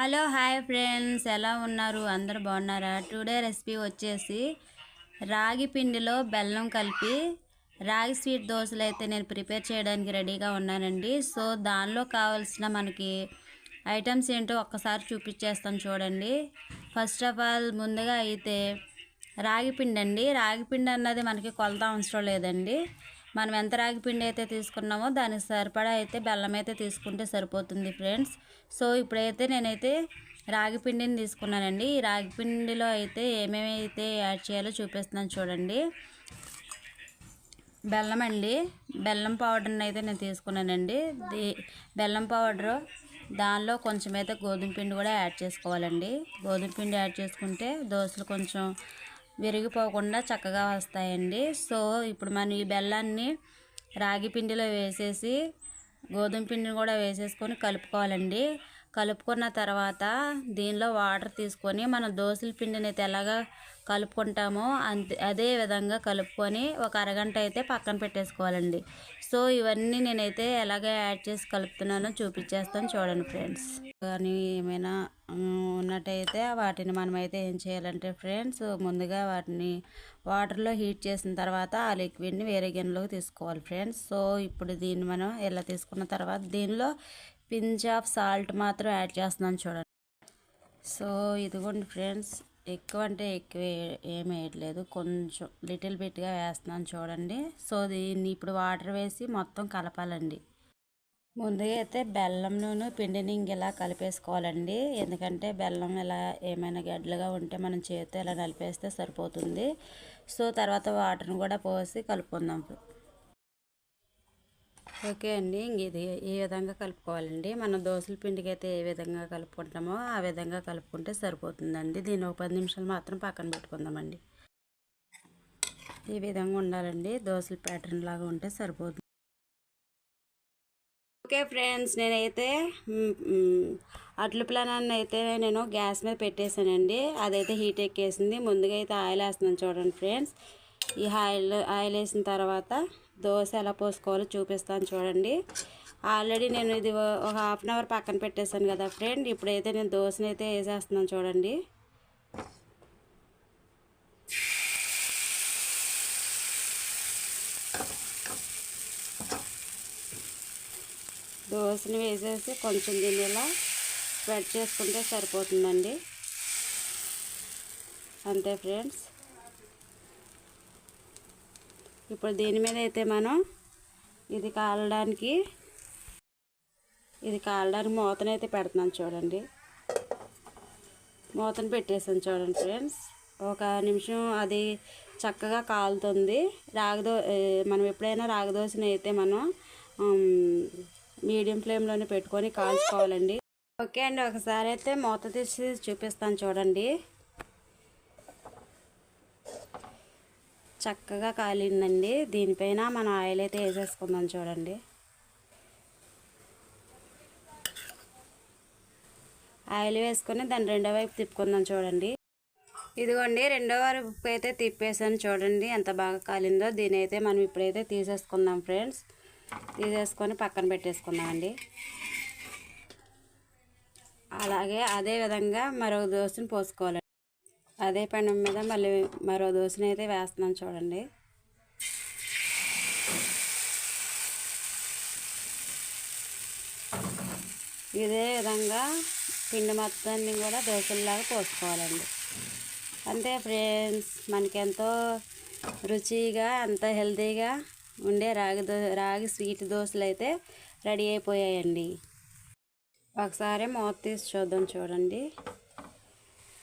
Hello hi friends. ఎలా ఉన్నారు? అందరు బాగున్నారా? టుడే రెసిపీ వచ్చేసి రాగి పిండిలో బెల్లం కలిపి రాగి స్వీట్ దోశలు అయితే నేను ప్రిపేర్ చేయడానికి రెడీగా ఉన్నానండి. సో దానిలో కావాల్సిన మనకి ఐటమ్స్ ఏంటో ఒక్కసారి చూపించేస్తాను చూడండి. ఫస్ట్ ఆఫ్ ఆల్ ముందుగా అయితే రాగి పిండి అండి రాగి పిండి అన్నది మనకి కొలత అవసరం లేదండి. మనం ఎంత రాగి పిండి అయితే తీసుకున్నామో దానికి సరిపడా అయితే బెల్లం అయితే తీసుకుంటే సరిపోతుంది ఫ్రెండ్స్. సో ఇప్పుడైతే నేనైతే రాగి పిండిని తీసుకున్నానండి. ఈ రాగి పిండిలో అయితే ఏమేమి అయితే యాడ్ చేయాలో చూపిస్తున్నాను చూడండి. బెల్లం అండి. బెల్లం పౌడర్ని అయితే నేను తీసుకున్నానండి. బెల్లం పౌడరు. దానిలో కొంచెం అయితే గోధుమ పిండి కూడా యాడ్ చేసుకోవాలండి. గోధుమ పిండి యాడ్ చేసుకుంటే దోశలు కొంచెం విరిగిపోకుండా చక్కగా వస్తాయండి. సో ఇప్పుడు మనం ఈ బెల్లాన్ని రాగి పిండిలో వేసేసి గోధుమ పిండిని కూడా వేసేసుకొని కలుపుకోవాలండి. కలుపుకున్న తర్వాత దీనిలో వాటర్ తీసుకొని మనం దోశల పిండిని అయితే ఎలాగా కలుపుకుంటామో అంతే అదే విధంగా కలుపుకొని ఒక అరగంట అయితే పక్కన పెట్టేసుకోవాలండి. సో ఇవన్నీ నేనైతే ఎలాగ యాడ్ చేసి కలుపుతున్నానో చూపించేస్తాను చూడండి ఫ్రెండ్స్. కానీ ఏమైనా ఉన్నట్టయితే వాటిని మనమైతే ఏం చేయాలంటే ఫ్రెండ్స్ ముందుగా వాటిని వాటర్లో హీట్ చేసిన తర్వాత ఆ లిక్విడ్ని వేరే గిన్నెలోకి తీసుకోవాలి ఫ్రెండ్స్. సో ఇప్పుడు దీన్ని మనం ఇలా తీసుకున్న తర్వాత దీనిలో పింజ్ ఆఫ్ సాల్ట్ మాత్రం యాడ్ చేస్తున్నాను చూడండి. సో ఇదిగోండి ఫ్రెండ్స్ ఎక్కువ అంటే ఎక్కువ ఏమి వేయట్లేదు. కొంచెం లిటిల్ బిట్గా వేస్తున్నాను చూడండి. సో దీన్ని ఇప్పుడు వాటర్ వేసి మొత్తం కలపాలండి. ముందుగా అయితే బెల్లంను పిండిని ఇలా కలిపేసుకోవాలండి. ఎందుకంటే బెల్లం ఇలా ఏమైనా గడ్డలుగా ఉంటే మనం చేతితో ఇలా నలిపేస్తే సరిపోతుంది. సో తర్వాత వాటర్ని కూడా పోసి కలుపుకుందాం. ఓకే అండి. ఇది ఈ విధంగా కలుపుకోవాలండి? మనం దోశల పిండికి అయితే ఏ విధంగా కలుపుకుంటామో ఆ విధంగా కలుపుకుంటే సరిపోతుందండి. దీన్ని ఒక పది నిమిషాలు మాత్రం పక్కన పెట్టుకుందామండి. ఈ విధంగా ఉండాలండి. దోశల ప్యాటర్న్ లాగా ఉంటే సరిపోతుంది. ఓకే ఫ్రెండ్స్ నేనైతే అట్లు ప్లానాన్ని అయితే నేను గ్యాస్ మీద పెట్టేశానండి. అదైతే హీట్ ఎక్కేసింది. ముందుగా అయితే ఆయిల్ వేస్తున్నాను చూడండి ఫ్రెండ్స్. ఈ ఆయిల్ ఆయిల్ వేసిన తర్వాత దోశ ఎలా పోసుకోవాలో చూపిస్తాను చూడండి. ఆల్రెడీ నేను ఇది ఒక హాఫ్ అన్ అవర్ పక్కన పెట్టేశాను కదా ఫ్రెండ్. ఇప్పుడైతే నేను దోశని అయితే వేసేస్తున్నాను చూడండి. దోశని వేసేసి కొంచెం దీన్ని ఇలా స్ప్రెడ్ చేసుకుంటే సరిపోతుందండి. అంతే ఫ్రెండ్స్. ఇప్పుడు దీని మీద అయితే మనం ఇది కాలడానికి ఇది కాలడానికి మూతనైతే పెడుతున్నాను చూడండి. మూతను పెట్టేసాను చూడండి ఫ్రెండ్స్. ఒక నిమిషం అది చక్కగా కాలుతుంది. రాగదో మనం ఎప్పుడైనా రాగదోసిన అయితే మనం మీడియం ఫ్లేమ్లోనే పెట్టుకొని కాల్చుకోవాలండి. ఓకే అండి ఒకసారి అయితే మూత తీసి చూపిస్తాను చూడండి. చక్కగా కాలిందండి. దీనిపైన మనం ఆయిల్ అయితే వేసేసుకుందాం చూడండి. ఆయిల్ వేసుకొని దాన్ని రెండో వైపు తిప్పుకుందాం చూడండి. ఇదిగోండి రెండో వైపు అయితే తిప్పేసాను చూడండి ఎంత బాగా కాలిందో. దీని అయితే మనం ఇప్పుడైతే తీసేసుకుందాం ఫ్రెండ్స్. తీసేసుకొని పక్కన పెట్టేసుకుందామండి. అలాగే అదే విధంగా మరో దోశను పోసుకోవాలి అదే పెనం మీద మళ్ళీ మరో దోశని అయితే వేస్తున్నాను చూడండి. ఇదే విధంగా పిండి మొత్తాన్ని కూడా దోశల్లాగా పోసుకోవాలండి. అంతే ఫ్రెండ్స్ మనకెంతో రుచిగా అంత హెల్తీగా ఉండే రాగి దో రాగి స్వీట్ దోశలు అయితే రెడీ అయిపోయాయండి. ఒకసారి మూత తీసి చూద్దాం చూడండి.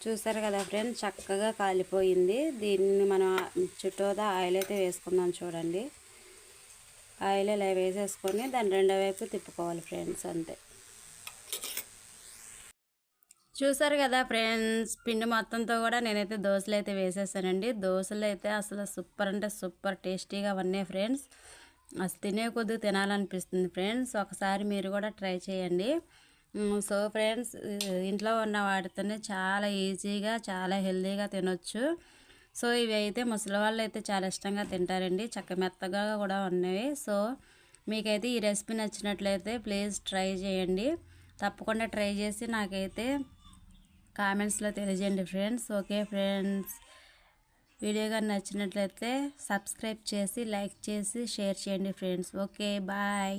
చూసారు కదా ఫ్రెండ్స్ చక్కగా కాలిపోయింది. దీన్ని మనం చుట్టూదా ఆయిల్ అయితే వేసుకుందాం చూడండి. ఆయిల్ ఇలా వేసేసుకొని దాని రెండో వైపు తిప్పుకోవాలి ఫ్రెండ్స్ అంతే. చూసారు కదా ఫ్రెండ్స్ పిండి మొత్తంతో కూడా నేనైతే దోశలు అయితే వేసేసానండి. దోశలు అయితే అసలు సూపర్ అంటే సూపర్ టేస్టీగా ఉన్నాయి ఫ్రెండ్స్. అసలు తినే కొద్దిగా తినాలనిపిస్తుంది ఫ్రెండ్స్. ఒకసారి మీరు కూడా ట్రై చేయండి. సో ఫ్రెండ్స్ ఇంట్లో ఉన్న వాటితోనే చాలా ఈజీగా చాలా హెల్తీగా తినొచ్చు. సో ఇవి అయితే ముసలి వాళ్ళు అయితే చాలా ఇష్టంగా తింటారండి. చక్క మెత్తగా కూడా ఉన్నవి. సో మీకైతే ఈ రెసిపీ నచ్చినట్లయితే ప్లీజ్ ట్రై చేయండి. తప్పకుండా ట్రై చేసి నాకైతే కామెంట్స్లో తెలియజేయండి ఫ్రెండ్స్. ఓకే ఫ్రెండ్స్ వీడియో కానీ నచ్చినట్లయితే సబ్స్క్రైబ్ చేసి లైక్ చేసి షేర్ చేయండి ఫ్రెండ్స్. Okay bye.